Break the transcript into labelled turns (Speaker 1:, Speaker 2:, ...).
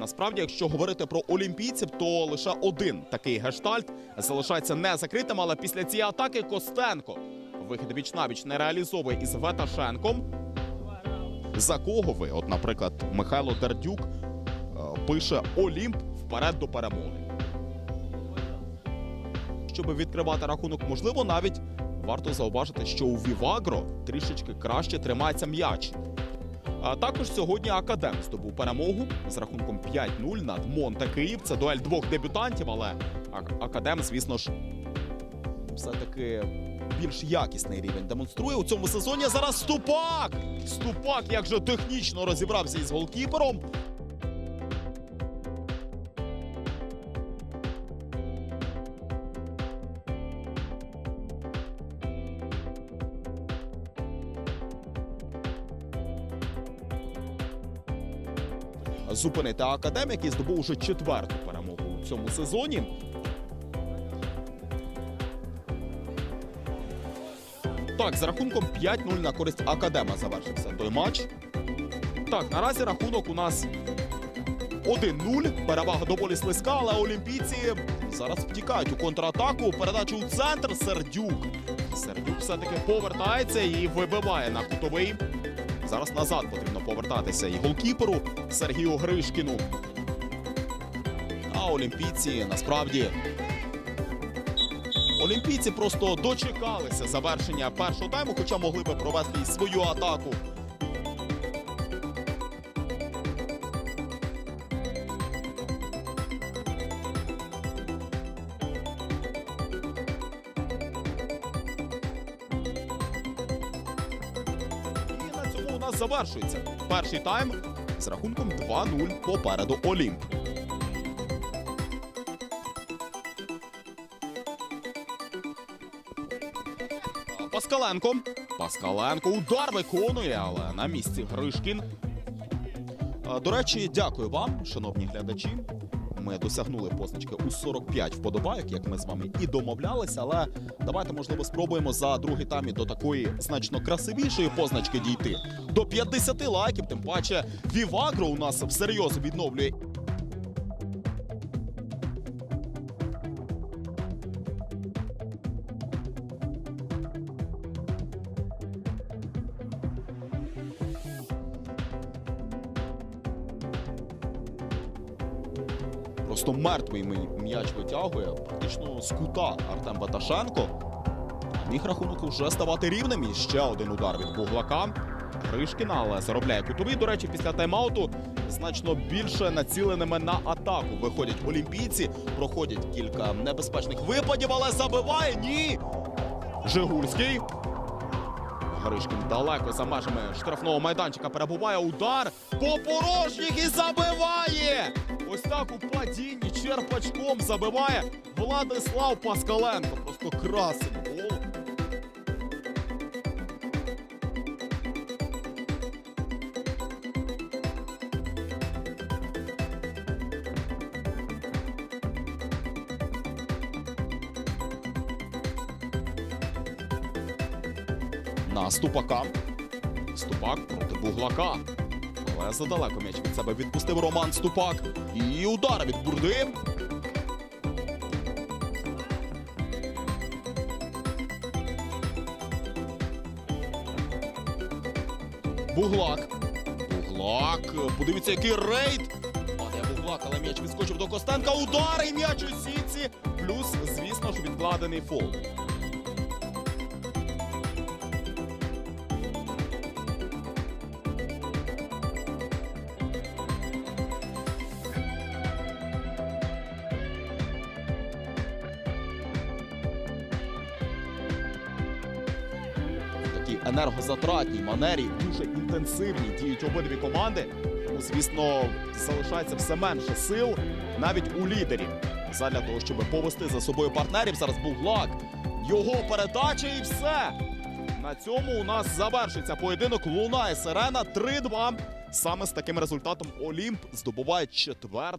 Speaker 1: Насправді, якщо говорити про олімпійців, то лише один такий гештальт залишається не закритим. Але після цієї атаки Костенко вихід віч навіч не реалізовує із Веташенком. За кого ви? От, наприклад, Михайло Дердюк е, пише Олімп вперед до перемоги. Щоб відкривати рахунок, можливо, навіть варто зауважити, що у Вівагро трішечки краще тримається м'яч. А також сьогодні Академ здобув перемогу з рахунком 5-0 над Монте Київ. Це дуель двох дебютантів, але Академ, звісно ж, все-таки більш якісний рівень демонструє у цьому сезоні. Зараз Ступак! Ступак як же технічно розібрався із голкіпером. Зупинити Академ, який здобув уже четверту перемогу у цьому сезоні. Так, з рахунком 5-0 на користь Академа завершився той матч. Так, наразі рахунок у нас 1-0. Перевага доволі слизька, але олімпійці зараз втікають у контратаку. Передачу у центр Сердюк. Сердюк все-таки повертається і вибиває на кутовий. Зараз назад потрібно повертатися і голкіперу Сергію Гришкіну. А олімпійці насправді Олімпійці просто дочекалися завершення першого тайму, хоча могли би провести і свою атаку. Завершується перший тайм з рахунком 2-0 попереду Олімп. Паскаленко. Паскаленко удар виконує, але на місці Гришкін. До речі, дякую вам, шановні глядачі. Ми досягнули позначки у 45 вподобайок, як ми з вами і домовлялися. Але давайте, можливо, спробуємо за другий таймі до такої значно красивішої позначки дійти. До 50 лайків, тим паче Вівагро у нас всерйоз відновлює Просто мертвий м'яч витягує практично з кута Артем Баташенко. Міг рахунок вже ставати рівним. І ще один удар від Буглака. Гришкіна, але заробляє кутовий. До речі, після тайм-ауту значно більше націленими на атаку виходять олімпійці. Проходять кілька небезпечних випадів, але забиває. Ні! Жигульський. Гришкін далеко за межами штрафного майданчика перебуває удар по порожніх і забиває. Ось так у падінні черпачком забиває Владислав Паскаленко. Просто красив. На ступака. Ступак проти Буглака. Але задалеко м'яч від себе відпустив Роман Ступак. І удар від Бурди. Буглак. Буглак. Подивіться, який рейд. Падає Буглак, але м'яч відскочив до Костенка. Удар і м'яч у сітці. Плюс, звісно ж, відкладений фол. Енергозатратній манері, дуже інтенсивній діють обидві команди. Тому, звісно, залишається все менше сил навіть у лідерів. Задля того, щоб повести за собою партнерів, зараз був лак. Його передача і все. На цьому у нас завершиться поєдинок. Лунає сирена 3-2. Саме з таким результатом Олімп здобуває четверту